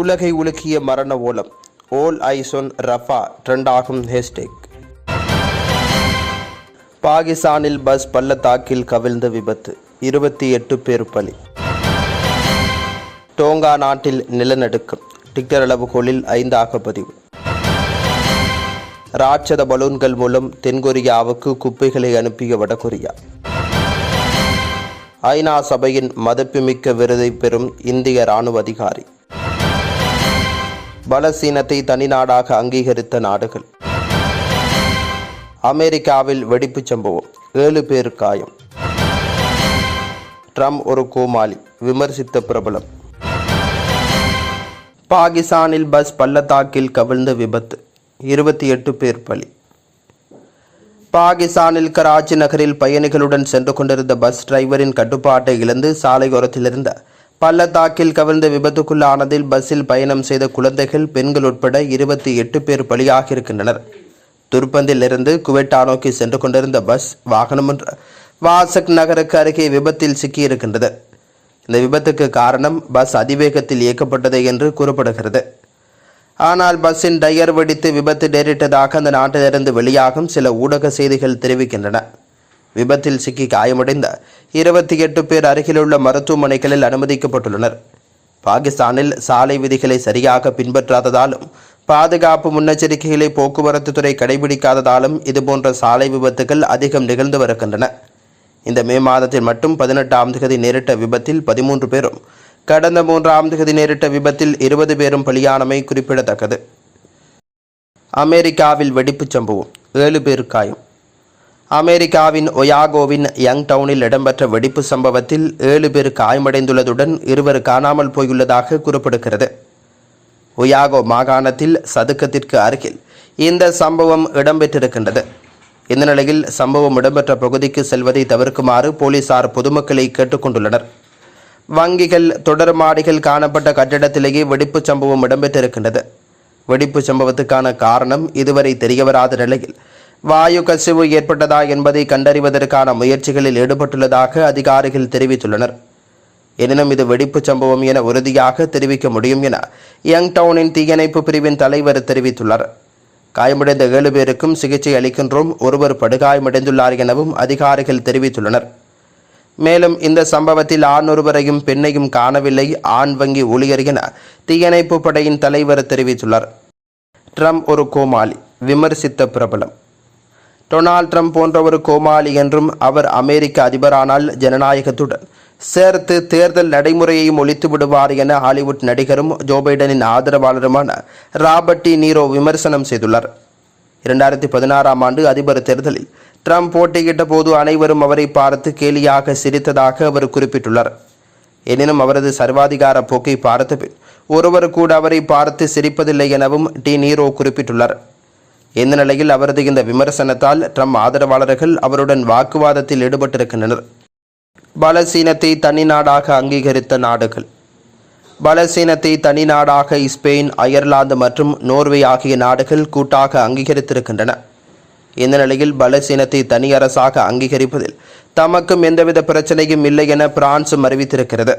உலகை உலுக்கிய மரண ஓலம். ஓல் ஐசோன் ரஃபா ட்ரெண்டாகும் ஹேஷ்டேக் பாகிஸ்தானில் பஸ் பள்ளத்தாக்கில் கவிழ்ந்த விபத்து இருபத்தி எட்டு பேர் பலி. டோங்கா நாட்டில் நிலநடுக்கம் டிக்டர் அளவுகோலில் ஐந்தாக பதிவு. ராட்சத பலூன்கள் மூலம் தென்கொரியாவுக்கு குப்பைகளை அனுப்பிய வடகொரியா. ஐநா சபையின் மதிப்புமிக்க விருதை பெறும் இந்திய ராணுவ அதிகாரி. பலசீனத்தை தனிநாடாக அங்கீகரித்த நாடுகள். அமெரிக்காவில் வெடிப்புச் சம்பவம். ஏழு பேர் காயம். ட்ரம்ப் ஒரு கோமாளி. விமர்சித்த பிரபலம். பாகிஸ்தானில் பஸ் பள்ளத்தாக்கில் கவிழ்ந்த விபத்து. இருபத்தி எட்டு பேர் பலி. பாகிஸ்தானில் கராச்சி நகரில் பயணிகளுடன் சென்று கொண்டிருந்த பஸ் டிரைவரின் கட்டுப்பாட்டை இழந்து சாலையோரத்தில் இருந்த பள்ளத்தாக்கில் கவிழ்ந்த விபத்துக்குள்ளானதில் பஸ்ஸில் பயணம் செய்த குழந்தைகள் பெண்கள் உட்பட இருபத்தி எட்டு பேர் பலியாகியிருக்கின்றனர். துர்பந்திலிருந்து குவெட்டா நோக்கி சென்று கொண்டிருந்த பஸ் வாகனம் ஒன்று வாசக் நகருக்கு அருகே விபத்தில் சிக்கியிருக்கின்றது. இந்த விபத்துக்கு காரணம் பஸ் அதிவேகத்தில் இயக்கப்பட்டது என்று கூறப்படுகிறது. ஆனால் பஸ்ஸின் டயர் வெடித்து விபத்து நேரிட்டதாக அந்த நாட்டிலிருந்து வெளியாகும் சில ஊடக செய்திகள் தெரிவிக்கின்றன. விபத்தில் சிக்கி காயமடைந்த இருபத்தி எட்டு பேர் அருகிலுள்ள மருத்துவமனைகளில் அனுமதிக்கப்பட்டுள்ளனர். பாகிஸ்தானில் சாலை விதிகளை சரியாக பின்பற்றாததாலும் பாதுகாப்பு முன்னெச்சரிக்கைகளை போக்குவரத்து துறை கடைபிடிக்காததாலும் இதுபோன்ற சாலை விபத்துகள் அதிகம் நிகழ்ந்து வருகின்றன. இந்த மே மாதத்தில் மட்டும் பதினெட்டாம் தேதி நேரிட்ட விபத்தில் பதிமூன்று பேரும் கடந்த மூன்றாம் தேதி நேரிட்ட விபத்தில் இருபது பேரும் பலியானமை குறிப்பிடத்தக்கது. அமெரிக்காவில் வெடிப்புச் சம்பவம். ஏழு பேர் காயம். அமெரிக்காவின் ஒயாகோவின் யங் டவுனில் இடம்பெற்ற வெடிப்பு சம்பவத்தில் ஏழு பேர் காயமடைந்துள்ளதுடன் இருவர் காணாமல் போயுள்ளதாக கூறப்படுகிறது. ஒயாகோ மாகாணத்தில் சதுக்கத்திற்கு அருகில் இந்த சம்பவம் இடம்பெற்றிருக்கின்றது. இந்த நிலையில் சம்பவம் இடம்பெற்ற பகுதிக்கு செல்வதை தவிர்க்குமாறு போலீசார் பொதுமக்களை கேட்டுக்கொண்டுள்ளனர். வங்கிகள் தொடர் மாடிகள் காணப்பட்ட கட்டிடத்திலேயே வெடிப்பு சம்பவம் இடம்பெற்றிருக்கின்றது. வெடிப்பு சம்பவத்துக்கான காரணம் இதுவரை தெரியவராத நிலையில் வாயு கசிவு ஏற்பட்டதா என்பதை கண்டறிவதற்கான முயற்சிகளில் ஈடுபட்டுள்ளதாக அதிகாரிகள் தெரிவித்துள்ளனர். எனினும் இது வெடிப்புச் சம்பவம் என உறுதியாக தெரிவிக்க முடியும் என யங் டவுனின் தீயணைப்பு பிரிவின் தலைவர் தெரிவித்துள்ளார். காயமடைந்த ஏழு பேருக்கும் சிகிச்சை அளிக்கின்றோம். ஒருவர் படுகாயமடைந்துள்ளார் எனவும் அதிகாரிகள் தெரிவித்துள்ளனர். மேலும் இந்த சம்பவத்தில் ஆண் ஒருவரையும் பெண்ணையும் காணவில்லை. ஆண் வங்கி ஊழியர் என தீயணைப்பு படையின் தலைவர் தெரிவித்துள்ளார். ட்ரம்ப் ஒரு கோமாளி. விமர்சித்த பிரபலம். டொனால்ட் ட்ரம்ப் போன்ற ஒரு கோமாளி என்றும் அவர் அமெரிக்க அதிபரானால் ஜனநாயகத்துடன் சேர்த்து தேர்தல் நடைமுறையையும் ஒழித்து விடுவார் என ஹாலிவுட் நடிகரும் ஜோ பைடனின் ஆதரவாளருமான ராபர்ட் டி நீரோ விமர்சனம் செய்துள்ளார். இரண்டாயிரத்தி பதினாறாம் ஆண்டு அதிபர் தேர்தலில் ட்ரம்ப் போட்டியிட்ட போது அனைவரும் அவரை பார்த்து கேலியாக சிரித்ததாக அவர் குறிப்பிட்டுள்ளார். எனினும் அவரது சர்வாதிகார போக்கை பார்த்த பின் ஒருவர் கூட அவரை பார்த்து சிரிப்பதில்லை எனவும் டி நீரோ குறிப்பிட்டுள்ளார். இந்த நிலையில் அவரது இந்த விமர்சனத்தால் ட்ரம்ப் ஆதரவாளர்கள் அவருடன் வாக்குவாதத்தில் ஈடுபட்டிருக்கின்றனர். பலசீனத்தை தனி நாடாக அங்கீகரித்த நாடுகள். பலசீனத்தை தனி நாடாக ஸ்பெயின் அயர்லாந்து மற்றும் நோர்வே ஆகிய நாடுகள் கூட்டாக அங்கீகரித்திருக்கின்றன. இந்த நிலையில் பலசீனத்தை தனி அரசாக அங்கீகரிப்பதில் தமக்கும் எந்தவித பிரச்சனையும் இல்லை என பிரான்சும் அறிவித்திருக்கிறது.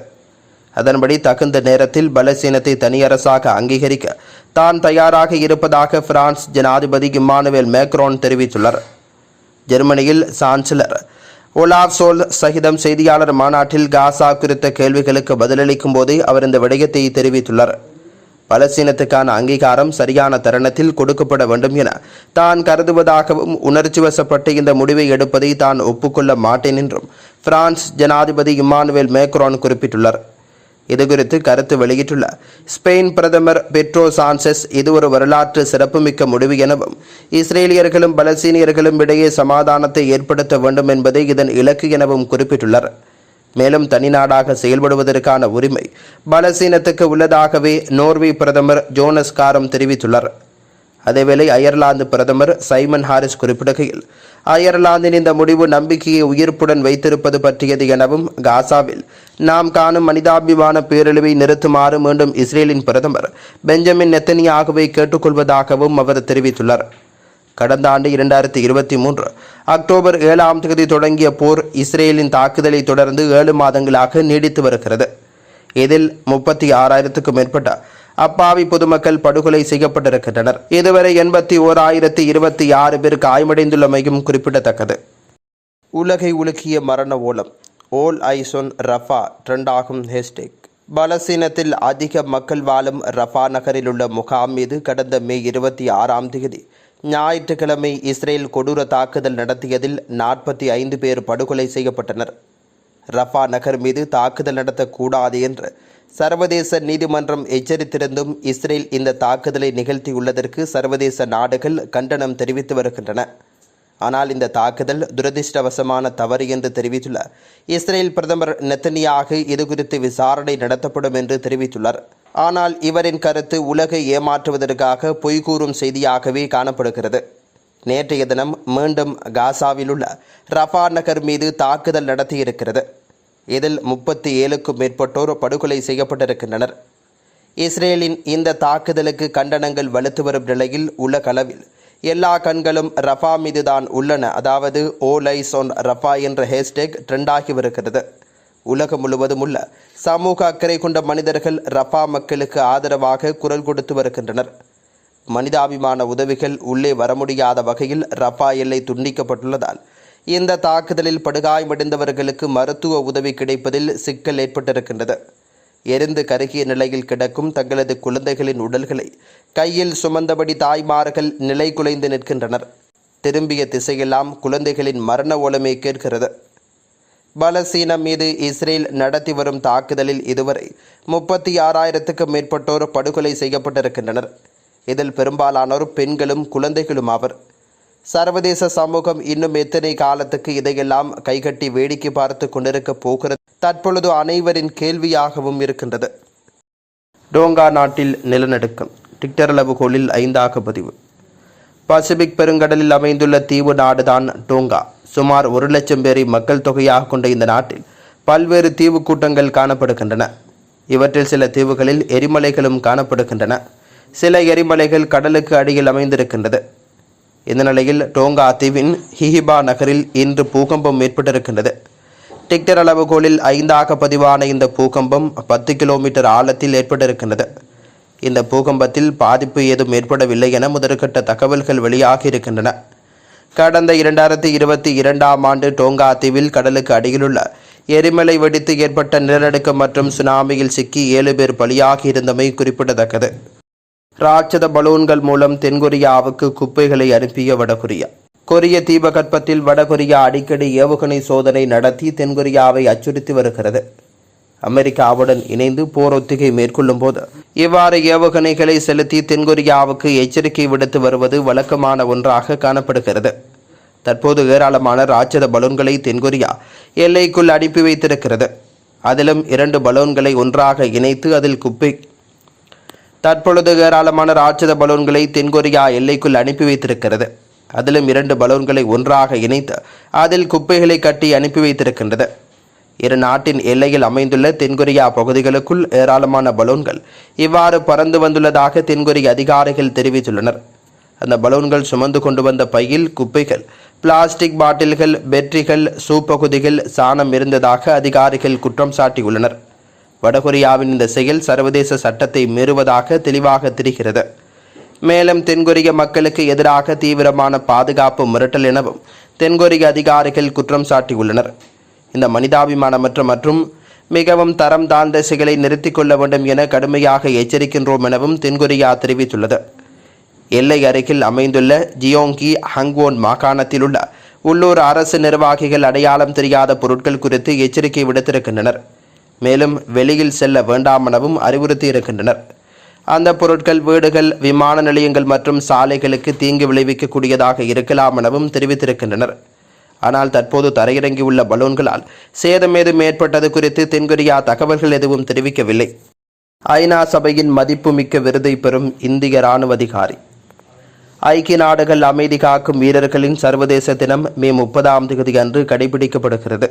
அதன்படி தகுந்த நேரத்தில் பலசீனத்தை தனியரசாக அங்கீகரிக்க தான் தயாராக இருப்பதாக பிரான்ஸ் ஜனாதிபதி இம்மானுவேல் மேக்ரோன் தெரிவித்துள்ளார். ஜெர்மனியில் சான்சலர் ஒலாப் சோல் சகிதம் செய்தியாளர் மாநாட்டில் காசா குறித்த கேள்விகளுக்கு பதிலளிக்கும் போதே அவர் இந்த விடயத்தை தெரிவித்துள்ளார். பலசீனத்துக்கான அங்கீகாரம் சரியான தருணத்தில் கொடுக்கப்பட வேண்டும் என தான் கருதுவதாகவும் உணர்ச்சி வசப்பட்டு இந்த முடிவை எடுப்பதை தான் ஒப்புக்கொள்ள மாட்டேன் என்றும் பிரான்ஸ் ஜனாதிபதி இம்மானுவேல் மேக்ரோன் குறிப்பிட்டுள்ளார். இதுகுறித்து கருத்து வெளியிட்டுள்ளார். ஸ்பெயின் பிரதமர் பெட்ரோ சான்செஸ் இது ஒரு வரலாற்று சிறப்புமிக்க முடிவு எனவும் இஸ்ரேலியர்களும் பலஸ்தீனியர்களும் இடையே சமாதானத்தை ஏற்படுத்த வேண்டும் என்பதே இதன் இலக்கு எனவும் குறிப்பிட்டுள்ளார் மேலும் தனிநாடாக செயல்படுவதற்கான உரிமை பலசீனத்துக்கு உள்ளதாகவே நோர்வே பிரதமர் ஜோனஸ் காரம் தெரிவித்துள்ளார். அதேவேளை அயர்லாந்து பிரதமர் சைமன் ஹாரிஸ் குறிப்பிடுகையில் அயர்லாந்தின் இந்த முடிவு நம்பிக்கையை உயிர்ப்புடன் வைத்திருப்பது பற்றியது எனவும் காசாவில் நாம் காணும் மனிதாபிமான பேரழிவை நிறுத்துமாறு மீண்டும் இஸ்ரேலின் பிரதமர் பெஞ்சமின் நெத்தனியாகவே கேட்டுக்கொள்வதாகவும் அவர் தெரிவித்துள்ளார். கடந்த ஆண்டு இரண்டாயிரத்தி இருபத்தி மூன்று அக்டோபர் ஏழாம் தேதி தொடங்கிய போர் இஸ்ரேலின் தாக்குதலை தொடர்ந்து ஏழு மாதங்களாக நீடித்து வருகிறது. இதில் முப்பத்தி ஆறாயிரத்துக்கும் மேற்பட்ட அப்பாவி பொதுமக்கள் படுகொலை செய்யப்பட்டிருக்கின்றனர். இதுவரை எண்பத்தி ஓர் ஆயிரத்தி இருபத்தி ஆறு பேர் காயமடைந்துள்ளமையும் குறிப்பிடத்தக்கது. உலகை உலுக்கிய மரண ஓலம். ஓல் ஐசோன் ரஃபா ட்ரெண்டாகும் ஹேஸ்டேக் பலஸ்தீனத்தில் அதிக மக்கள் வாழும் ரஃபா நகரில் உள்ள முகாம் மீது கடந்த மே இருபத்தி ஆறாம் தேதி ஞாயிற்றுக்கிழமை இஸ்ரேல் கொடூர தாக்குதல் நடத்தியதில் நாற்பத்தி ஐந்து பேர் படுகொலை செய்யப்பட்டனர். ரஃபா நகர் மீது தாக்குதல் நடத்தக்கூடாது என்று சர்வதேச நீதிமன்றம் எச்சரித்திருந்தும் இஸ்ரேல் இந்த தாக்குதலை நிகழ்த்தியுள்ளதற்கு சர்வதேச நாடுகள் கண்டனம் தெரிவித்து வருகின்றன. ஆனால் இந்த தாக்குதல் துரதிர்ஷ்டவசமான தவறு என்று தெரிவித்துள்ளார் இஸ்ரேல் பிரதமர் நெத்தனியாக இதுகுறித்து விசாரணை நடத்தப்படும் என்று தெரிவித்துள்ளார். ஆனால் இவரின் கருத்து உலகை ஏமாற்றுவதற்காக பொய்கூறும் செய்தியாகவே காணப்படுகிறது. நேற்றைய தினம் மீண்டும் காசாவில் உள்ள ரஃபா நகர் மீது தாக்குதல் நடத்தியிருக்கிறது. இதில் முப்பத்தி ஏழுக்கும் மேற்பட்டோர் படுகொலை செய்யப்பட்டிருக்கின்றனர். இஸ்ரேலின் இந்த தாக்குதலுக்கு கண்டனங்கள் வலுத்து வரும் நிலையில் உலகளவில் எல்லா கண்களும் ரஃபா மீதுதான் உள்ளன. அதாவது ஓ லைஸ் on ரஃபா என்ற ஹேஷ்டேக் ட்ரெண்டாகி வருகிறது உலகம் முழுவதும் உள்ள சமூக அக்கறை கொண்ட மனிதர்கள் ரஃபா மக்களுக்கு ஆதரவாக குரல் கொடுத்து வருகின்றனர். மனிதாபிமான உதவிகள் உள்ளே வர முடியாத வகையில் ரஃபா எல்லை துண்டிக்கப்பட்டுள்ளதால் இந்த தாக்குதலில் படுகாயமடைந்தவர்களுக்கு மருத்துவ உதவி கிடைப்பதில் சிக்கல் ஏற்பட்டிருக்கின்றது. எரிந்து கருகிய நிலையில் கிடக்கும் தங்களது குழந்தைகளின் உடல்களை கையில் சுமந்தபடி தாய்மார்கள் நிலை குலைந்து நிற்கின்றனர். திரும்பிய திசையெல்லாம் குழந்தைகளின் மரண ஓலமே கேட்கிறது. பலசீனம் மீது இஸ்ரேல் நடத்தி வரும் தாக்குதலில் இதுவரை முப்பத்தி ஆறாயிரத்துக்கும் மேற்பட்டோர் படுகொலை செய்யப்பட்டிருக்கின்றனர். இதில் பெரும்பாலானோர் பெண்களும் குழந்தைகளும் ஆவர். சர்வதேச சமூகம் இன்னும் எத்தனை காலத்துக்கு இதையெல்லாம் கைகட்டி வேடிக்கை பார்த்து கொண்டிருக்க போகிறது? தற்பொழுது அனைவரின் கேள்வியாகவும் இருக்கின்றது. டோங்கா நாட்டில் நிலநடுக்கம். டிக்டர் அளவுகோலில் ஐந்தாக பதிவு. பசிபிக் பெருங்கடலில் அமைந்துள்ள தீவு நாடுதான் டோங்கா. சுமார் ஒரு லட்சம் பேரை மக்கள் தொகையாக கொண்ட இந்த நாட்டில் பல்வேறு தீவு கூட்டங்கள் காணப்படுகின்றன. இவற்றில் சில தீவுகளில் எரிமலைகளும் காணப்படுகின்றன. சில எரிமலைகள் கடலுக்கு அடியில் அமைந்திருக்கின்றது. இந்த நிலையில் டோங்கா தீவின் ஹிஹிபா நகரில் இன்று பூகம்பம் ஏற்பட்டிருக்கின்றது. டிக்டர் அளவுகோலில் ஐந்தாக பதிவான இந்த பூகம்பம் பத்து கிலோமீட்டர் ஆழத்தில் ஏற்பட்டிருக்கின்றது. இந்த பூகம்பத்தில் பாதிப்பு ஏதும் ஏற்படவில்லை என முதற்கட்ட தகவல்கள் வெளியாகி இருக்கின்றன கடந்த இரண்டாயிரத்தி இருபத்தி இரண்டாம் ஆண்டு டோங்கா தீவில் கடலுக்கு அடியிலுள்ள எரிமலை வெடித்து ஏற்பட்ட நிலநடுக்கம் மற்றும் சுனாமியில் சிக்கி ஏழு பேர் பலியாகி இருந்தமை குறிப்பிடத்தக்கது. ராட்சத பலூன்கள் மூலம் தென்கொரியாவுக்கு குப்பைகளை அனுப்பிய வடகொரியா. கொரிய தீபகற்பத்தில் வடகொரியா அடிக்கடி ஏவுகணை சோதனை நடத்தி தென்கொரியாவை அச்சுறுத்தி வருகிறது. அமெரிக்காவுடன் இணைந்து போர் ஒத்திகை மேற்கொள்ளும் போது இவ்வாறு ஏவுகணைகளை செலுத்தி தென்கொரியாவுக்கு எச்சரிக்கை விடுத்து வருவது வழக்கமான ஒன்றாக காணப்படுகிறது. தற்போது ஏராளமான ராட்சத பலூன்களை தென்கொரியா எல்லைக்குள் அனுப்பி வைத்திருக்கிறது. அதிலும் இரண்டு பலூன்களை ஒன்றாக இணைத்து அதில் குப்பை தற்பொழுது ஏராளமான ராட்சத பலூன்களை தென்கொரியா எல்லைக்குள் அனுப்பி வைத்திருக்கிறது. அதிலும் இரண்டு பலூன்களை ஒன்றாக இணைத்து அதில் குப்பைகளை கட்டி அனுப்பி வைத்திருக்கின்றது. இரு நாட்டின் எல்லையில் அமைந்துள்ள தென்கொரியா பகுதிகளுக்குள் ஏராளமான பலூன்கள் இவ்வாறு பறந்து வந்துள்ளதாக தென்கொரிய அதிகாரிகள் தெரிவித்துள்ளனர். அந்த பலூன்கள் சுமந்து கொண்டு வந்த பையில் குப்பைகள் பிளாஸ்டிக் பாட்டில்கள் பெட்ரிகள் சூப்பகுதிகள் சாணம் இருந்ததாக அதிகாரிகள் குற்றம் சாட்டியுள்ளனர். வடகொரியாவின் இந்த செயல் சர்வதேச சட்டத்தை மீறுவதாக தெளிவாக தெரிகிறது. மேலும் தென்கொரிய மக்களுக்கு எதிராக தீவிரமான பாதுகாப்பு மிரட்டல் எனவும் தென்கொரிய அதிகாரிகள் குற்றம் சாட்டியுள்ளனர். இந்த மனிதாபிமானமற்ற மற்றும் மிகவும் தரம் தாழ்ந்த செயலை நிறுத்திக் கொள்ள வேண்டும் என கடுமையாக எச்சரிக்கின்றோம் எனவும் தென்கொரியா தெரிவித்துள்ளது. எல்லை அருகில் அமைந்துள்ள ஜியோங்கி ஹங்வோன் மாகாணத்தில் உள்ள உள்ளூர் அரசு நிர்வாகிகள் அடையாளம் தெரியாத பொருட்கள் குறித்து எச்சரிக்கை விடுத்திருக்கின்றனர். மேலும் வெளியில் செல்ல வேண்டாம் எனவும் அறிவுறுத்தி இருக்கின்றனர். அந்த பொருட்கள் வீடுகள் விமான நிலையங்கள் மற்றும் சாலைகளுக்கு தீங்கு விளைவிக்கக்கூடியதாக இருக்கலாம் எனவும் தெரிவித்திருக்கின்றனர். ஆனால் தற்போது தரையிறங்கியுள்ள பலூன்களால் சேதம் ஏதும் ஏற்பட்டது குறித்து தென்கொரியா தகவல்கள் எதுவும் தெரிவிக்கவில்லை. ஐநா சபையின் மதிப்புமிக்க விருதை பெறும் இந்திய ராணுவ அதிகாரி. ஐக்கிய நாடுகள் அமைதி காக்கும் வீரர்களின் சர்வதேச தினம் மே முப்பதாம் தேதி அன்று கடைபிடிக்கப்படுகிறது.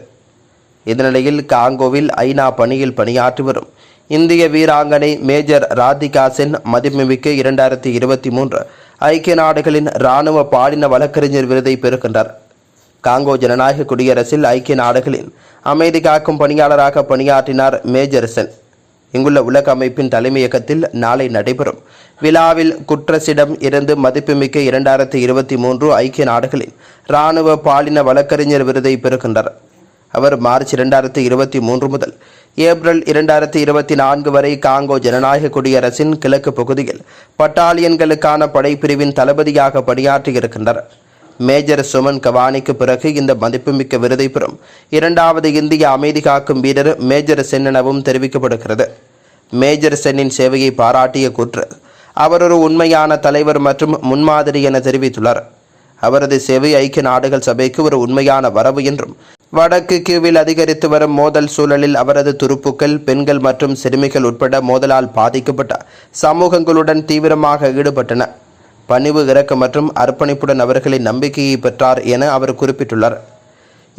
இந்த நிலையில் காங்கோவில் ஐநா பணியில் பணியாற்றி வரும் இந்திய வீராங்கனை மேஜர் ராதிகா சென் மதிப்புமிக்க இரண்டாயிரத்தி இருபத்தி மூன்று ஐக்கிய நாடுகளின் இராணுவ பாலின வழக்கறிஞர் விருதை பெறுகின்றார். காங்கோ ஜனநாயக குடியரசில் ஐக்கிய நாடுகளின் அமைதி காக்கும் பணியாளராக பணியாற்றினார் மேஜர் சென். இங்குள்ள உலக அமைப்பின் தலைமையகத்தில் நாளை நடைபெறும். விழாவில் குட்ரஸிடம் இருந்து மதிப்புமிக்க இரண்டாயிரத்தி இருபத்தி மூன்று ஐக்கிய நாடுகளின் இராணுவ பாலின வழக்கறிஞர் விருதை பெறுகின்றார். அவர் மார்ச் இரண்டாயிரத்தி இருபத்தி மூன்று முதல் ஏப்ரல் இரண்டாயிரத்தி இருபத்தி நான்கு வரை காங்கோ ஜனநாயக குடியரசின் கிழக்கு பகுதியில் பட்டாலியன்களுக்கான படைப்பிரிவின் தளபதியாக பணியாற்றியிருக்கின்றனர். மேஜர் சுமன் கவானிக்கு பிறகு இந்த மதிப்புமிக்க விருதை பெறும் இரண்டாவது இந்திய அமைதி காக்கும் வீரர் மேஜர் சென் எனவும் தெரிவிக்கப்படுகிறது. மேஜர் சென்னின் சேவையை பாராட்டிய கூற்று அவர் ஒரு உண்மையான தலைவர் மற்றும் முன்மாதிரி என தெரிவித்துள்ளார். அவரது சேவை ஐக்கிய நாடுகள் சபைக்கு ஒரு உண்மையான வரவு என்றும் வடக்கு கியூவில் அதிகரித்து வரும் மோதல் சூழலில் அவரது துருப்புக்கள் பெண்கள் மற்றும் சிறுமிகள் உட்பட மோதலால் பாதிக்கப்பட்ட சமூகங்களுடன் தீவிரமாக ஈடுபட்டன. பணிவு இறக்கம் மற்றும் அர்ப்பணிப்புடன் அவர்களின் நம்பிக்கையை பெற்றார் என அவர் குறிப்பிட்டுள்ளார்.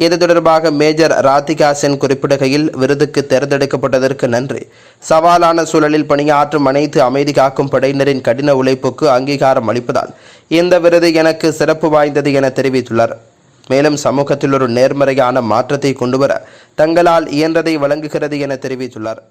இது தொடர்பாக மேஜர் ராதிகா சென் குறிப்பிடுகையில் விருதுக்கு தேர்ந்தெடுக்கப்பட்டதற்கு நன்றி. சவாலான சூழலில் பணியாற்றும் அனைத்து அமைதி காக்கும் படையினரின் கடின உழைப்புக்கு அங்கீகாரம் அளிப்பதால் இந்த விருது எனக்கு சிறப்பு வாய்ந்தது என தெரிவித்துள்ளார். மேலும் சமூகத்தில் ஒரு நேர்மறையான மாற்றத்தை கொண்டுவர தங்களால் இயன்றதை வழங்குகிறது என தெரிவித்துள்ளார்.